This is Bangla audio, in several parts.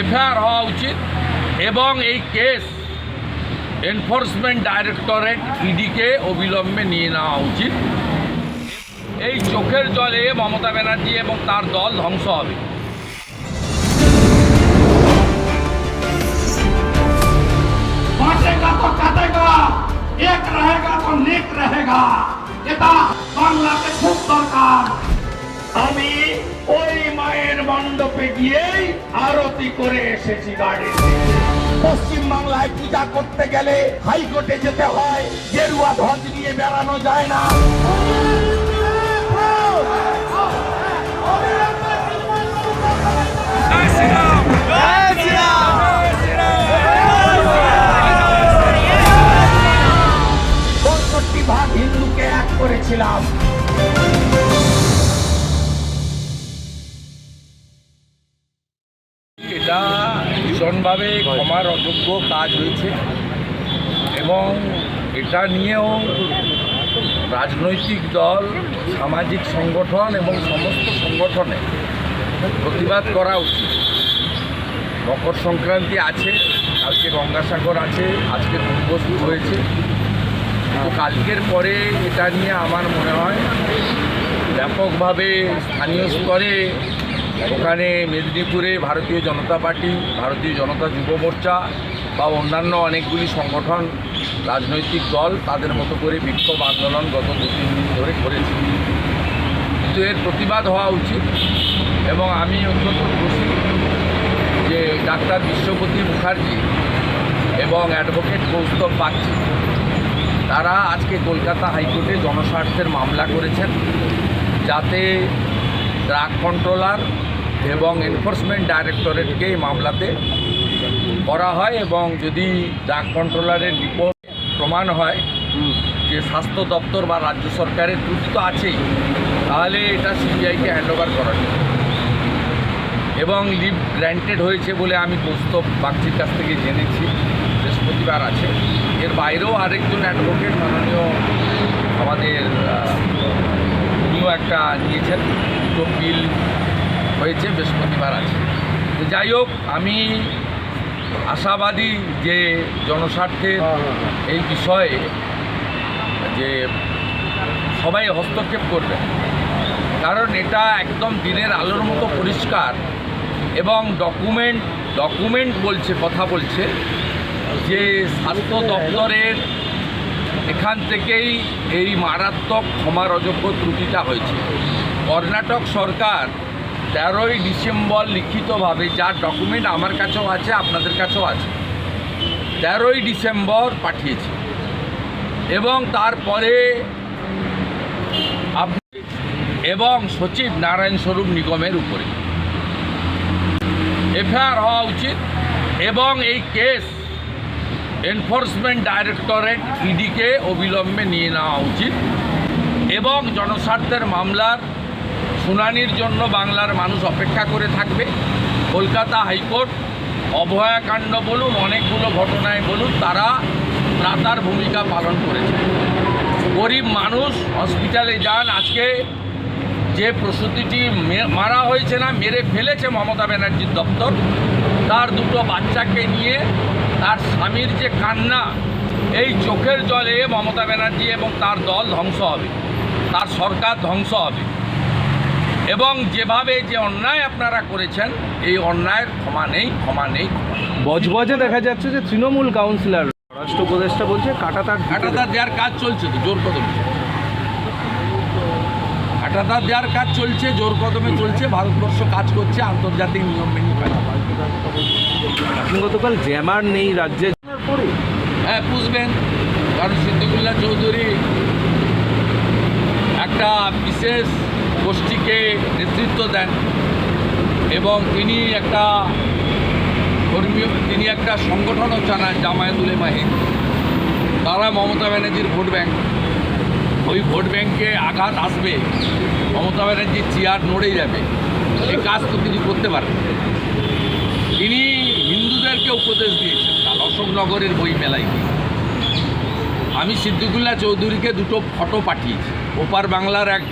এফআইআর হওয়া উচিত এবং এই কেস এনফোর্সমেন্ট ডাইরেক্টরেট ইডিকে অবিলম্বে নিয়ে নেওয়া উচিত এই চোখের জলে মমতা ব্যানার্জি এবং তার দল ধ্বংস হবে बांटेगा तो काटेगा एक रहेगा तो नेक रहेगा এটা বাংলাতে খুব দরকার আমি ওই মায়ের মণ্ডপে গিয়েই আরতি করে এসেছি গাড়ি। পশ্চিম বাংলায় পূজা করতে গেলে হাইকোর্টে যেতে হয়, গেরুয়া ধ্বজ নিয়ে বেড়ানো যায় না। ভাগ হিন্দুকে এক করেছিলাম। ভীষণভাবে ক্ষমার অযোগ্য কাজ হয়েছে। এবং এটা নিয়েও রাজনৈতিক দল, সামাজিক সংগঠন এবং সমস্ত সংগঠনে প্রতিবাদ করা উচিত। মকর সংক্রান্তি আছে, কালকে গঙ্গাসাগর আছে, আজকে দুর্গোষ্ঠী হয়েছে। কালকের পরে এটা নিয়ে আমার মনে হয় ব্যাপকভাবে স্থানীয় স্তরে ওখানে মেদিনীপুরে ভারতীয় জনতা পার্টি, ভারতীয় জনতা যুব মোর্চা বা অন্যান্য অনেকগুলি সংগঠন, রাজনৈতিক দল তাদের মতো করে বিক্ষোভ আন্দোলন গত দু, তিন দিন ধরে করেছে। কিন্তু এর প্রতিবাদ হওয়া উচিত এবং আমি অত্যন্ত খুশি যে ডাক্তার বিশ্বপতি মুখার্জি এবং অ্যাডভোকেট কৌস্তব পাচ্ছি তারা আজকে কলকাতা হাইকোর্টে জনস্বার্থের মামলা করেছেন যাতে ড্রাগ কন্ট্রোলার এবং এনফোর্সমেন্ট ডাইরেক্টরেটকে এই মামলাতে করা হয় এবং যদি ড্রাগ কন্ট্রোলারের রিপোর্ট প্রমাণ হয় যে স্বাস্থ্য দপ্তর বা রাজ্য সরকারের ত্রুটি তো আছেই তাহলে এটা সিবিআইকে হ্যান্ডওভার করা যায়। এবং লিভ গ্র্যান্টেড হয়েছে বলে আমি কৌস্তব বাগচির কাছ থেকে জেনেছি বৃহস্পতিবার আছে। এর বাইরেও আরেকজন অ্যাডভোকেট মাননীয় আমাদের উনিও একটা নিয়েছেন দুটো বিল হয়েছে বৃহস্পতিবার আছে তো যাই হোক আমি আশাবাদী যে জনস্বার্থের এই বিষয়ে যে সবাই হস্তক্ষেপ করবে। কারণ এটা একদম দিনের আলোর মতো পরিষ্কার এবং ডকুমেন্ট ডকুমেন্ট বলছে কথা বলছে যে স্বাস্থ্য দপ্তরের এখান থেকেই এই মারাত্মক ক্ষমার অযোগ্য ত্রুটিটা হয়েছে। কর্ণাটক সরকার তেরোই ডিসেম্বর লিখিতভাবে যা ডকুমেন্ট আমার কাছেও আছে, আপনাদের কাছেও আছে। তেরোই ডিসেম্বর পাঠিয়েছে। এবং তারপরে এবং সচিব নারায়ণ স্বরূপ নিগমের উপরে। এফআইআর হওয়া উচিত এবং এই কেস এনফোর্সমেন্ট ডাইরেক্টরেট ইডিকে অবিলম্বে নিয়ে নেওয়া উচিত এবং জনস্বার্থের মামলার শুনানির জন্য বাংলার মানুষ অপেক্ষা করে থাকবে। কলকাতা হাইকোর্ট, অভয়াকাণ্ড বলুন, অনেকগুলো ঘটনায় বলুন, তারা ত্রাতার ভূমিকা পালন করেছে। গরিব মানুষ হসপিটালে যান, আজকে যে প্রসূতিটি মারা হয়েছে না, মেরে ফেলেছে মমতা ব্যানার্জির দপ্তর, তার দুটো বাচ্চাকে নিয়ে তার স্বামীর যে কান্না, এই চোখের জলে মমতা ব্যানার্জি এবং তার দল ধ্বংস হবে। তার সরকার ধ্বংস হবে। এবং যেভাবে যে অন্যায় আপনারা করেছেন এই অন্যায়ের ক্ষমা নেই ক্ষমা নেই বজবজে দেখা যাচ্ছে যে তৃণমূল কাউন্সিলর রাষ্ট্র উপদেষ্টা বলছে কাটা তার হাটাতার দেওয়ার কাজ চলছে তো জোর কদমে। হাটাতার দেওয়ার কাজ চলছে জোর কদমে চলছে ভারতবর্ষ কাজ করছে আন্তর্জাতিক নিয়ম মেনে গতকাল জ্যামার নেই রাজ্যে। হ্যাঁ বুঝবেন কারণ সিদ্দিকুল্লাহ চৌধুরী একটা বিশেষ গোষ্ঠীকে নেতৃত্ব দেন এবং তিনি একটা ধর্মীয়, তিনি একটা সংগঠনও চালান জামায়াতুল মাহিন তারা মমতা ব্যানার্জির ভোট ব্যাংক। ওই ভোট ব্যাংকে আঘাত আসবে, মমতা ব্যানার্জির চেয়ার নড়ে যাবে। এই কাজ তো তিনি করতে পারেন। তিনি হিন্দুদেরকে উপদেশ দিয়েছেন, কাল অশোকনগরের বই মেলায় গিয়ে আমি সিদ্দিকুল্লাহ চৌধুরীকে দুটো ফটো পাঠিয়েছি। ওপার বাংলার এক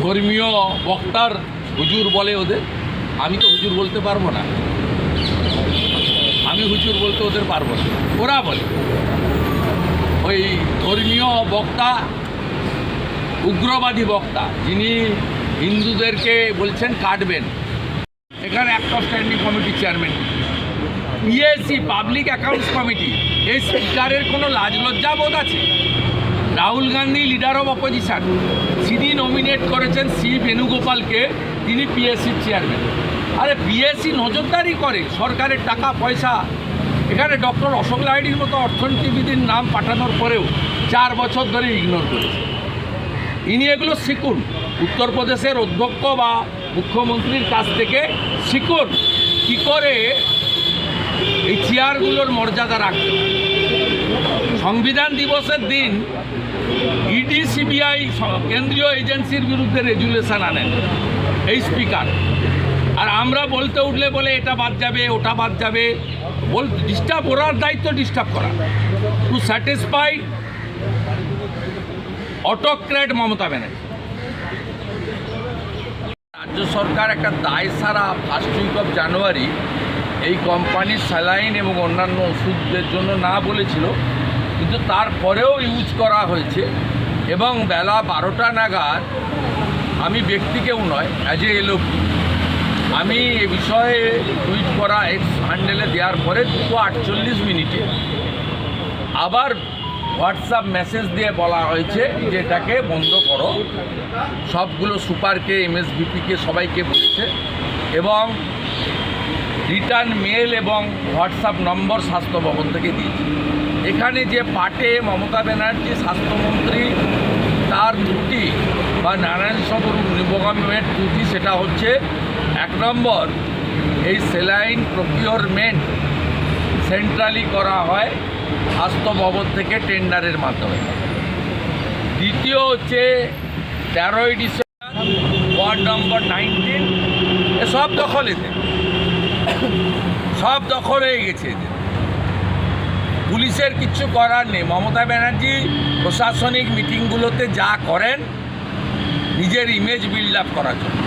ধর্মীয় বক্তার হুজুর বলে ওদের। আমি তো হুজুর বলতে পারব না। আমি হুজুর বলতে ওদের পারব না। ওরা বলে। ওই ধর্মীয় বক্তা, উগ্রবাদী বক্তা, যিনি হিন্দুদেরকে বলছেন কাটবেন। এখানে একটা standing committee chairman PSC public accounts committee এই স্পিকারের কোনো লাজ লজ্জা বোধ আছে? Rahul Gandhi leader of opposition তিনি নমিনেট করেছেন সি বেণুগোপালকে, তিনি পিএসসির চেয়ারম্যান আরে পিএসসি নজরদারি করে, সরকারের টাকা, পয়সা। এখানে ডক্টর অশোক লাহিড়ির মতো অর্থনীতিবিদের নাম পাঠানোর পরেও চার বছর ধরে ইগনোর করেছে। ইনি এগুলো শিখুন। উত্তরপ্রদেশের অধ্যক্ষ বা মুখ্যমন্ত্রীর কাছ থেকে শিখুন কী করে এই চেয়ারগুলোর মর্যাদা রাখতে সংবিধান দিবসের দিন ইডি, সিবিআই কেন্দ্রীয় এজেন্সির বিরুদ্ধে রেজুলেশন আনেন এই স্পিকার। আর আমরা বলতে উঠলে বলে এটা বাদ যাবে, ওটা বাদ যাবে। বল ডিস্টার্ব ওরার দায়িত্ব ডিস্টার্ব করা। To satisfy autocrat Mamata Banerjee. রাজ্য সরকার একটা দায় সারা ফার্স্ট উইক অফ জানুয়ারি এই কোম্পানির স্যালাইন এবং অন্যান্য ওষুধদের জন্য না বলেছিল। কিন্তু তারপরেও ইউজ করা হয়েছে এবং বেলা বারোটা নাগাদ আমি ব্যক্তি কেউ নয় অ্যাজ এ এলওপি আমি এ বিষয়ে টুইট করা এক্স হ্যান্ডেলে দেওয়ার পরে দুটো আটচল্লিশ মিনিটে আবার হোয়াটসঅ্যাপ মেসেজ দিয়ে বলা হয়েছে যে এটাকে বন্ধ করো। সবগুলো সুপারকে এমএসভিপিকে সবাইকে বলেছে এবং রিটার্ন মেল এবং হোয়াটসঅ্যাপ নম্বর স্বাস্থ্য ভবন থেকে দিয়েছে। এখানে যে পাটে মমতা ব্যানার্জি স্বাস্থ্যমন্ত্রী, তার ত্রুটি বা নারায়ণ সবর নিবগমের ত্রুটি সেটা হচ্ছে, এক নম্বর, এই সেলাইন প্রকিওরমেন্ট সেন্ট্রালি করা হয় স্বাস্থ্য ভবন থেকে টেন্ডারের মাধ্যমে। দ্বিতীয় হচ্ছে, তেরোই ডিসেম্বর, ওয়ার্ড নম্বর নাইনটিন সব দখল এতে সব দখল হয়ে গেছে পুলিশের কিচ্ছু করার নেই। মমতা ব্যানার্জি প্রশাসনিক মিটিংগুলোতে যা করেন, নিজের ইমেজ বিল্ড আপ করার জন্য।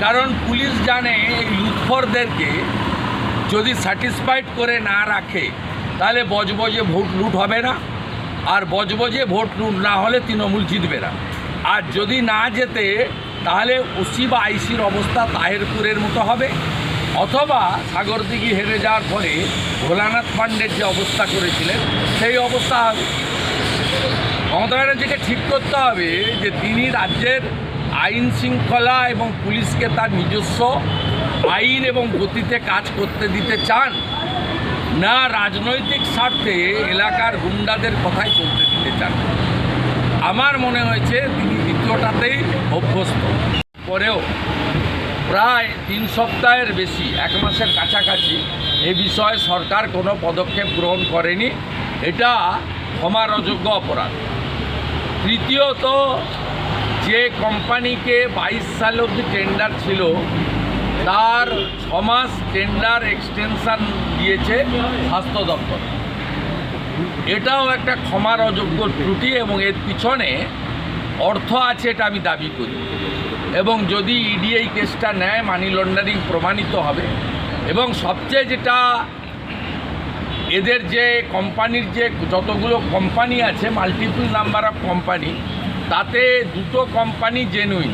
কারণ পুলিশ জানে এই লুৎফরদেরকে যদি স্যাটিসফাইড করে না রাখে, তাহলে বজবজে ভোট লুট হবে না। আর বজবজে ভোট লুট না হলে তৃণমূল জিতবে না। আর যদি না যেতে তাহলে ওসি বা আইসির অবস্থা তাহেরপুরের মতো হবে। অথবা সাগরদিঘি হেরে যাওয়ার পরে ভোলানাথ পাণ্ডের যে অবস্থা করেছিলেন, সেই অবস্থা মমতা ব্যানার্জিকে ঠিক করতে হবে যে তিনি রাজ্যের আইন শৃঙ্খলা এবং পুলিশকে তার নিজস্ব আইন এবং গতিতে কাজ করতে দিতে চান, না রাজনৈতিক স্বার্থে এলাকার গুন্ডাদের কথাই চলতে দিতে চান। আমার মনে হয়েছে তিনি দ্বিতীয়টাতেই অভ্যস্ত। পরেও প্রায় তিন সপ্তাহের বেশি, এক মাসের কাছাকাছি এ বিষয়ে সরকার কোনো পদক্ষেপ গ্রহণ করেনি। এটা ক্ষমার অযোগ্য অপরাধ। তৃতীয়ত, যে কোম্পানিকে বাইশ সাল অবধি টেন্ডার ছিল, তার ছমাস টেন্ডার এক্সটেনশান দিয়েছে স্বাস্থ্য দপ্তর। এটাও একটা ক্ষমার অযোগ্য ত্রুটি এবং এর পিছনে অর্থ আছে এটা আমি দাবি করি। এবং যদি ইডি এই কেসটা নেয় মানি লন্ডারিং প্রমাণিত হবে। এবং সবচেয়ে যেটা এদের যে কোম্পানির যে যতগুলো কোম্পানি আছে মাল্টিপল নাম্বার অফ কোম্পানি তাতে দুটো কোম্পানি জেনুইন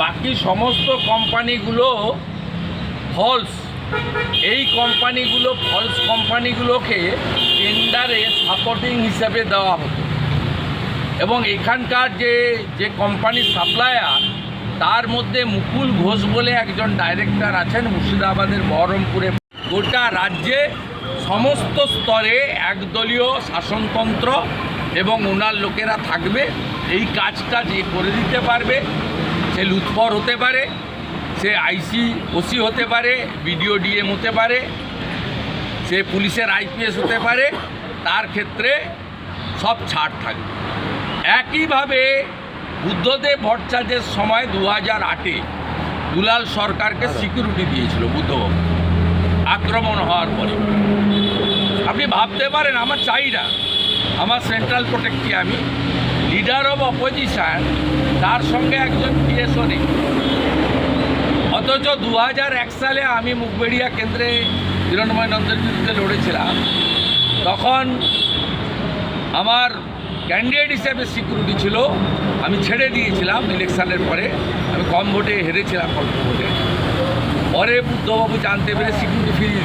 বাকি সমস্ত কোম্পানিগুলো ফলস এই কোম্পানিগুলো ফলস কোম্পানিগুলোকে টেন্ডারে সাপোর্টিং হিসেবে দেওয়া হতো। এবং এখানকার যে যে কোম্পানির সাপ্লায়ার তার মধ্যে মুকুল ঘোষ বলে একজন ডাইরেক্টর আছেন মুর্শিদাবাদের বহরমপুরে। গোটা রাজ্যে সমস্ত স্তরে একদলীয় শাসনতন্ত্র এবং ওনার লোকেরা থাকবে। এই কাজটা যে করে দিতে পারবে, সে লুৎফর হতে পারে, সে আইসি ওসি হতে পারে, বিডিও ডিএম হতে পারে, সে পুলিশের আইপিএস হতে পারে, তার ক্ষেত্রে সব ছাড় থাকবে। একইভাবে বুদ্ধদেব ভট্টাচার্যের সময় দু হাজার আটে দুলাল সরকারকে সিকিউরিটি দিয়েছিল বুদ্ধবাবু। আক্রমণ হওয়ার পরে। আপনি ভাবতে পারেন আমার চাই না আমার সেন্ট্রাল প্রোটেক্টে আমি লিডার অফ অপোজিশন তার সঙ্গে একজন পিএসও নেই। অথচ দু এক সালে আমি মুখবেড়িয়া কেন্দ্রে হিরণময় নন্দের বিরুদ্ধে লড়েছিলাম। তখন আমার ক্যান্ডিডেট হিসেবে সিকিউরিটি ছিল আমি ছেড়ে দিয়েছিলাম ইলেকশনের পরে। আমি কম ভোটে হেরেছিলাম অল্প ভোটে। পরে বুদ্ধবাবু জানতে পেরে সিকিউরিটি ফিরিয়ে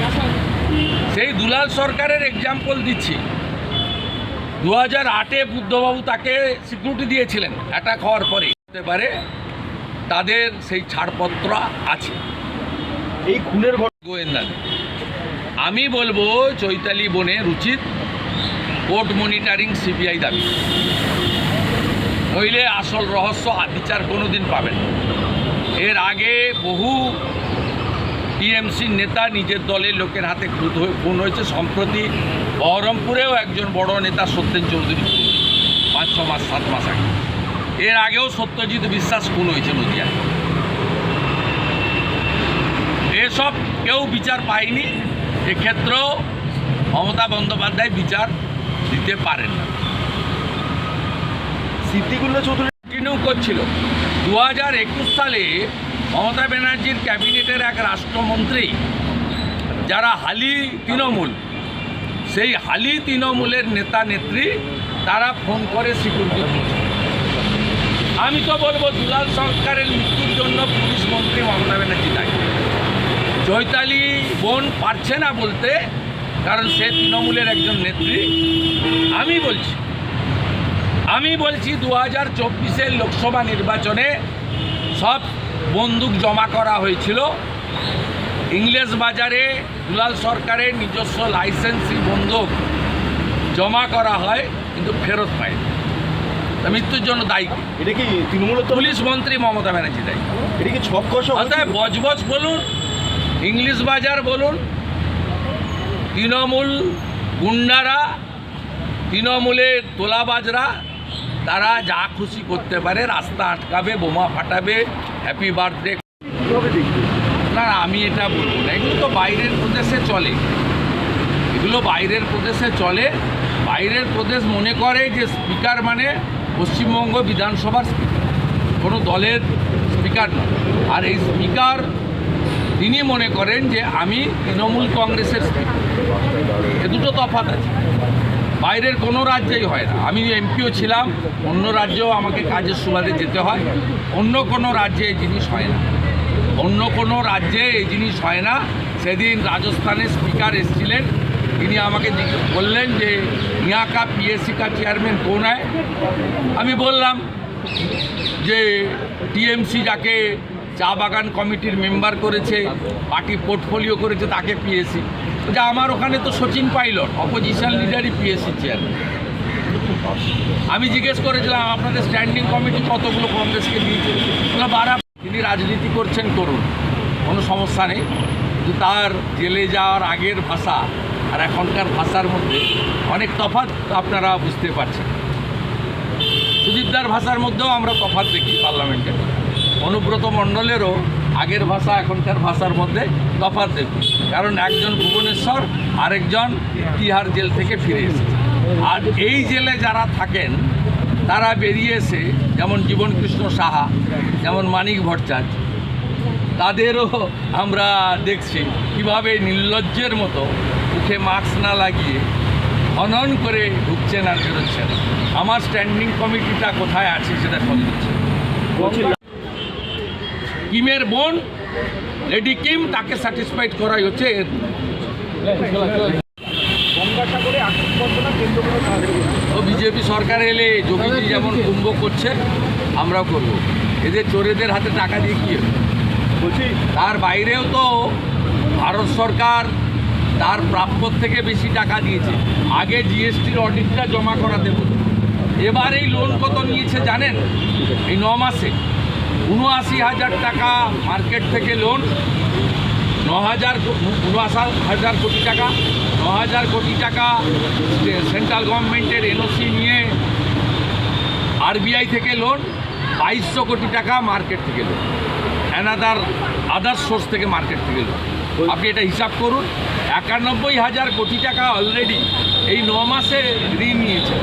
সেই দুলাল সরকারের এক্সাম্পল দিচ্ছি। দু হাজার আটে বুদ্ধবাবু তাকে সিকিউরিটি দিয়েছিলেন অ্যাটাক হওয়ার পরে। হতে পারে তাদের সেই ছাড়পত্র আছে। এই খুনের গোয়েন্দাদের। আমি বলব চৈতালি বনের উচিত কোর্ট মনিটরিং সিবিআই দাবি। নইলে আসল রহস্য বিচার কোনো দিন পাবেন এর আগে বহু টিএমসির নেতা নিজের দলের লোকের হাতে খুন হয়ে- খুন হয়েছে। সম্প্রতি বহরমপুরেও একজন বড় নেতা সত্যেন চৌধুরী খুন। পাঁচ, ছ মাস, সাত মাস আগে। এর আগেও সত্যজিৎ বিশ্বাস খুন হয়েছে নদিয়ায়। এসব কেউ বিচার পায়নি। এক্ষেত্রেও মমতা বন্দ্যোপাধ্যায় বিচার দিতে পারেন না। সিদ্দিকুল্লাহ চৌধুরী কন্টিনিউ করছিল। দু হাজার একুশ সালে মমতা ব্যানার্জির ক্যাবিনেটের এক রাষ্ট্রমন্ত্রী, যারা হালি তৃণমূল, সেই হালি তৃণমূলের নেতা নেত্রী, তারা ফোন করে সিকিউরিটি আমি তো বলব, দুলাল সরকারের মৃত্যুর জন্য পুলিশ মন্ত্রী মমতা ব্যানার্জি দায়ী। চৈতালি বোন পারছে না বলতে, কারণ সে তৃণমূলের একজন নেত্রী। আমি বলছি আমি বলছি দু হাজার চব্বিশের লোকসভা নির্বাচনে সব বন্দুক জমা করা হয়েছিল। ইংলিশ বাজারে দুলাল সরকারের নিজস্ব লাইসেন্সি বন্দুক জমা করা হয় কিন্তু ফেরত পায় মৃত্যুর জন্য দায়ী এটা কি তৃণমূলের তো পুলিশ মন্ত্রী মমতা ব্যানার্জি দায়ী। এটা কি ছক অতএব বজবজ বলুন ইংলিশ বাজার বলুন তৃণমূল গুন্ডারা তৃণমূলের তোলাবাজরা তারা যা খুশি করতে পারে রাস্তা আটকাবে বোমা ফাটাবে হ্যাপি বার্থডে না আমি এটা বলব না। এগুলো তো বাইরের প্রদেশে চলে। এগুলো বাইরের প্রদেশে চলে। বাইরের প্রদেশ মনে করে যে স্পিকার মানে পশ্চিমবঙ্গ বিধানসভার স্পিকার কোনো দলের স্পিকার নয়। আর এই স্পিকার তিনি মনে করেন যে আমি তৃণমূল কংগ্রেসের স্পিকার এ দুটো তফাৎ আছে। বাইরের কোনো রাজ্যেই হয় না। আমি এমপিও ছিলাম, অন্য রাজ্যেও আমাকে কাজের সুবাদে যেতে হয়। অন্য কোনো রাজ্যে এই জিনিস হয় না। অন্য কোনো রাজ্যে এই জিনিস হয় না। সেদিন রাজস্থানের স্পিকার এসেছিলেন। তিনি আমাকে বললেন যে ইয়া কা পিএসসি কা চেয়ারম্যান কোন আমি বললাম যে, টিএমসি যাকে চা বাগান কমিটির মেম্বার করেছে, পার্টি পোর্টফোলিও করেছে, তাকে পিএসসি যে আমার ওখানে তো সচিন পাইলট অপোজিশন লিডারই পিএসসি চেয়ারম্যান আমি জিজ্ঞেস করেছিলাম, আপনাদের স্ট্যান্ডিং কমিটি কতগুলো কংগ্রেসকে দিয়েছে? বারা, তিনি রাজনীতি করছেন, করুন। কোনো সমস্যা নেই। কিন্তু তার জেলে যাওয়ার আগের ভাষা আর এখনকার ভাষার মধ্যে অনেক তফাৎ আপনারা বুঝতে পারছেন। সুদীপদার ভাষার মধ্যেও আমরা তফাৎ দেখি পার্লামেন্টে। অনুব্রত মণ্ডলেরও আগের ভাষা, এখনকার ভাষার মধ্যে তফাৎ দেখি কারণ একজন ভুবনেশ্বর, আরেকজন তিহার জেল থেকে ফিরে এসেছে। আর এই জেলে যারা থাকেন, তারা বেরিয়ে এসে, যেমন জীবনকৃষ্ণ সাহা, যেমন মানিক ভট্টাচার্য, তাদেরও আমরা দেখছি কীভাবে নির্লজ্জের মতো মুখে মাস্ক না লাগিয়ে খনন করে ঢুকছেন আর বেরোচ্ছেন। আমার স্ট্যান্ডিং কমিটিটা কোথায় আছে সেটা দিচ্ছে কিমের বোন লেডি কিম তাকে স্যাটিসফাইড করাই হচ্ছে। এর ও বিজেপি সরকার এলে যোগীজি যেমন কুম্ভ করছে আমরাও করব। এদের চোরেদের হাতে টাকা দিয়ে কি বলছি তার বাইরেও তো ভারত সরকার তার প্রাপ্যর থেকে বেশি টাকা দিয়েছে। আগে জিএসটির অডিটটা জমা করাতে হতো। এবার এই লোন কত নিয়েছে জানেন? এই ন মাসে। উনআশি হাজার টাকা মার্কেট থেকে লোন ন হাজার উনআশি হাজার কোটি টাকা ন হাজার কোটি টাকা সেন্ট্রাল গভর্নমেন্টের এনওসি নিয়ে আরবিআই থেকে লোন, বাইশশো কোটি টাকা মার্কেট থেকে লোন অ্যানাদার আদার সোর্স থেকে মার্কেট থেকে লোন। আপনি এটা হিসাব করুন, একানব্বই হাজার কোটি টাকা অলরেডি এই ন মাসে ঋণ নিয়েছে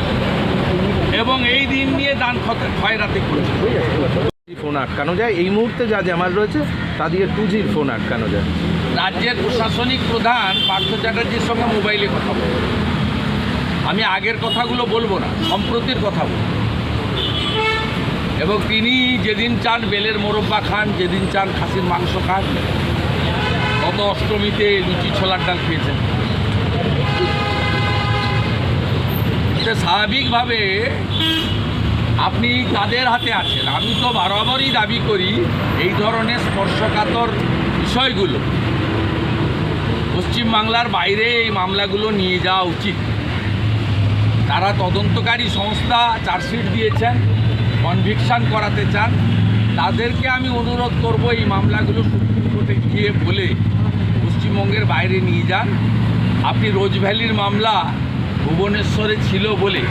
এবং এই ঋণ নিয়ে দান খয়রাতি করেছে। ফোন আটকানো যায়। এই মুহূর্তে যা জামার রয়েছে, তা দিয়ে টু জির ফোন আটকানো যায়। রাজ্যের প্রশাসনিক প্রধান পার্থ চ্যাটার্জির সঙ্গে মোবাইলে কথা বলব আমি আগের কথাগুলো বলব না, সম্প্রতির কথা বলব। এবং তিনি যেদিন চান বেলের মোরব্বা খান, যেদিন চান খাসির মাংস খান, গত অষ্টমীতে লুচি ছোলার ডাল খেয়েছেন। স্বাভাবিকভাবে আপনি তাদের হাতে আছেন। আমি তো বরাবরই দাবি করি এই ধরনের স্পর্শকাতর বিষয়গুলো। পশ্চিমবাংলার বাইরে এই মামলাগুলো নিয়ে যাওয়া উচিত। তারা তদন্তকারী সংস্থা চার্জশিট দিয়েছেন, কনভিকশন করাতে চান। তাদেরকে আমি অনুরোধ করব এই মামলাগুলো সুপ্রিম কোর্টে গিয়ে বলে পশ্চিমবঙ্গের বাইরে নিয়ে যান। আপনি রোজভ্যালির মামলা ভুবনেশ্বরে ছিল বলে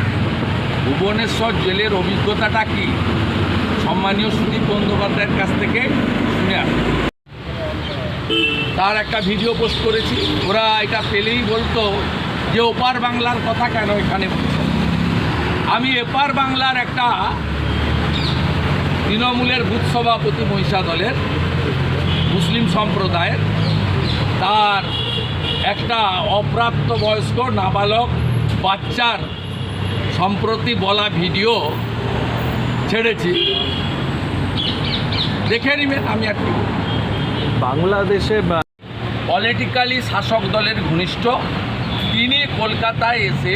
ভুবনেশ্বর জেলের অভিজ্ঞতাটা কি? সম্মানীয় সুদীপ বন্দ্যোপাধ্যায়ের কাছ থেকে শুনে আসুন তার একটা ভিডিও পোস্ট করেছি। ওরা এটা পেলেই বলতো যে ওপার বাংলার কথা কেন এখানে? আমি এপার বাংলার একটা তৃণমূলের বুথ সভাপতি মহিষা দলের মুসলিম সম্প্রদায়ের, তার একটা অপ্রাপ্ত বয়স্ক নাবালক বাচ্চার সম্প্রতি বলা ভিডিও ছেড়েছি। দেখে নিবেন আমি আর কি বাংলাদেশে পলিটিক্যালি শাসক দলের ঘনিষ্ঠ তিনি কলকাতায় এসে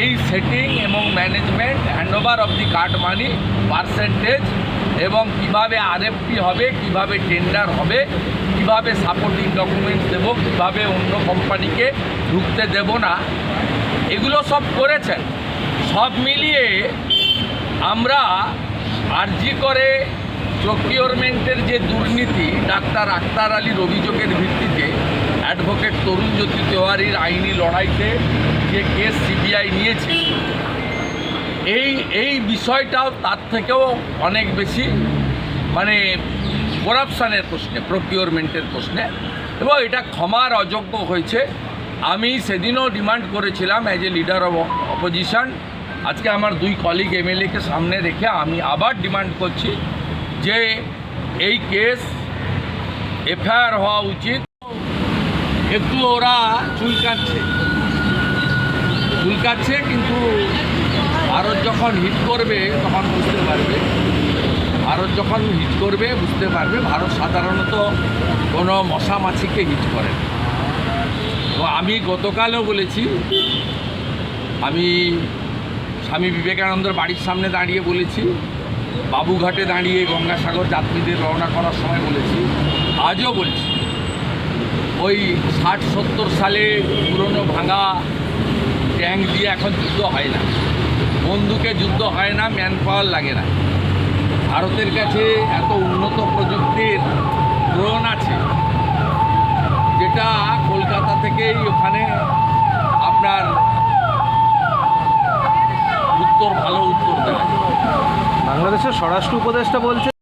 এই সেটিং এবং management handover of the card money percentage এবং কীভাবে আরএফপি হবে কীভাবে টেন্ডার হবে কীভাবে সাপোর্টিং ডকুমেন্টস দেবো কীভাবে অন্য কোম্পানিকে ঢুকতে দেব না এগুলো সব করেছেন। মিলিয়ে আমরা আরজি করে প্রকিওরমেন্টের যে দুর্নীতি, ডাক্তার আক্তার আলীর অভিযোগের ভিত্তিতে অ্যাডভোকেট তরুণ জ্যোতি তেওয়ারির আইনি লড়াইতে যে কেস সিবিআই নিয়েছে, এই এই বিষয়টাও তার থেকেও অনেক বেশি মানে করাপশানের প্রশ্নে, প্রকিওরমেন্টের প্রশ্নে, এবং এটা ক্ষমার অযোগ্য হয়েছে। আমি সেদিনও ডিমান্ড করেছিলাম as a leader of opposition আজকে আমার দুই কলিগ এমএলএকে সামনে রেখে আমি আবার ডিমান্ড করছি যে এই কেস এফআইআর হওয়া উচিত। একটু ওরা চুলকাচ্ছে চুলকাচ্ছে কিন্তু ভারত যখন হিট করবে তখন বুঝতে পারবে। ভারত যখন হিট করবে বুঝতে পারবে। ভারত সাধারণত কোনো মশা মাছিকে হিট করে তো আমি গতকালও বলেছি, আমি স্বামী বিবেকানন্দর বাড়ির সামনে দাঁড়িয়ে বলেছি, বাবুঘাটে দাঁড়িয়ে গঙ্গাসাগর যাত্রীদের রওনা করার সময় বলেছি, আজও বলছি, ওই ষাট সত্তর সালে পুরনো ভাঙা ট্যাঙ্ক দিয়ে এখন যুদ্ধ হয় না। বন্দুকে যুদ্ধ হয় না ম্যান পাওয়ার লাগে না। ভারতের কাছে এত উন্নত প্রযুক্তির ড্রোন আছে, যেটা কলকাতা থেকেই ওখানে আপনার উত্তর ভালো উত্তর দেয়। বাংলাদেশের স্বরাষ্ট্র উপদেষ্টা বলছে